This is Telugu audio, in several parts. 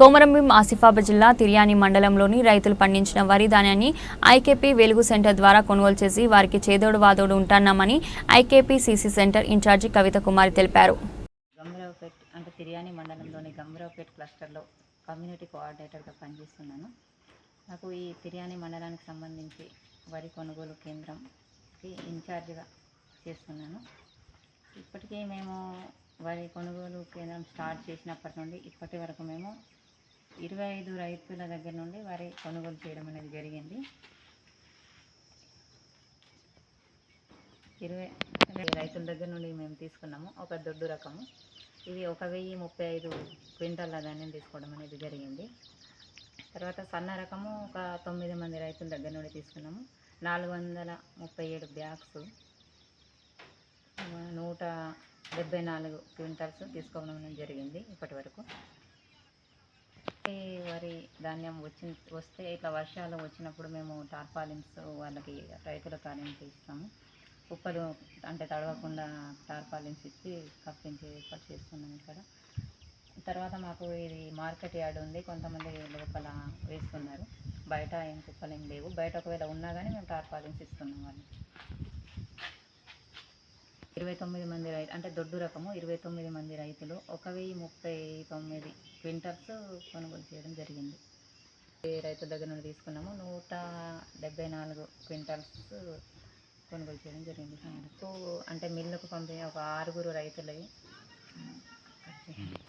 కోమరంభీం ఆసిఫాబాద్ జిల్లా తిర్యాని మండలంలోని రైతులు పండించిన వరి ధాన్యాన్ని ఐకేపీ వెలుగు సెంటర్ ద్వారా కొనుగోలు చేసి వారికి చేదోడు వాదోడు ఉంటున్నామని IKP CC centre incharge Kavitha Kumari తెలిపారు. గంభీరావుపేట్ అంటే తిర్యాని మండలంలోని గంభీరావుపేట్ క్లస్టర్లో కమ్యూనిటీ కోఆర్డినేటర్గా పనిచేస్తున్నాను. నాకు ఈ తిర్యాని మండలానికి సంబంధించి వరి కొనుగోలు కేంద్రంకి ఇన్ఛార్జిగా చేస్తున్నాను. ఇప్పటికే మేము వరి కొనుగోలు కేంద్రం స్టార్ట్ చేసినప్పటి నుండి ఇప్పటి వరకు మేము ఇరవై ఐదు రైతుల దగ్గర నుండి వరి కొనుగోలు చేయడం అనేది జరిగింది. ఇరవై రైతుల దగ్గర నుండి మేము తీసుకున్నాము. ఒక దొడ్డు రకము. ఇది ఒక వెయ్యి ముప్పై ఐదు క్వింటాల ధాన్యం తీసుకోవడం అనేది జరిగింది. తర్వాత సన్న రకము ఒక తొమ్మిది మంది రైతుల దగ్గర నుండి తీసుకున్నాము. నాలుగు వందల ముప్పై ఏడు బ్యాగ్స్ నూట డెబ్బై నాలుగు క్వింటాల్స్ తీసుకోవడం అనేది జరిగింది ఇప్పటి వరకు. ధాన్యం వచ్చి వస్తే ఇట్లా వర్షాలు వచ్చినప్పుడు మేము టార్పాలిన్స్ వాళ్ళకి రైతుల కార్యం ఇస్తాము. కుప్పలు అంటే తడవకుండా టార్పాలిన్స్ ఇచ్చి కప్పించి ఏర్పాటు చేస్తున్నాం ఇక్కడ. తర్వాత మాకు ఇది మార్కెట్ యార్డ్ ఉంది. కొంతమంది లోపల వేస్తున్నారు. బయట ఏం కుప్పలు ఏం లేవు. బయట ఒకవేళ ఉన్నా కానీ మేము టార్పాలిన్స్ ఇస్తున్నాం వాళ్ళకి. ఇరవై తొమ్మిది మంది రైతు అంటే దొడ్డు రకము ఇరవై తొమ్మిది మంది రైతులు ఒక వెయ్యి ముప్పై తొమ్మిది క్వింటల్స్ కొనుగోలు చేయడం జరిగింది. ఈ రైతుల దగ్గర నుండి తీసుకున్నాము. నూట డెబ్బై నాలుగు క్వింటల్స్ కొనుగోలు చేయడం జరిగింది. సో అంటే మిల్లుకు పంపి ఒక ఆరుగురు రైతులవి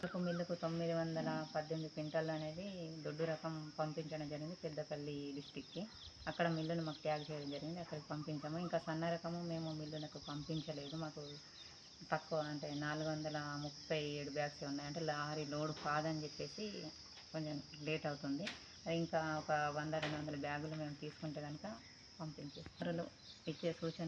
ఒక మిల్లుకు తొమ్మిది వందల పద్దెనిమిది క్వింటాల్ అనేది దొడ్డు రకం పంపించడం జరిగింది పెద్దపల్లి డిస్టిక్కి. అక్కడ మిల్లును మాకు ట్యాగ్ చేయడం జరిగింది. అక్కడికి పంపించాము. ఇంకా సన్న రకము మేము మిల్లులకు పంపించలేదు. మాకు తక్కువ అంటే నాలుగు వందల ముప్పై ఏడు బ్యాగ్స్ ఉన్నాయి. అంటే లారీ లోడ్ కాదని చెప్పేసి కొంచెం లేట్ అవుతుంది. ఇంకా ఒక వంద రెండు వందల బ్యాగులు మేము తీసుకుంటే కనుక పంపించేస్తారు ఇచ్చే సూచన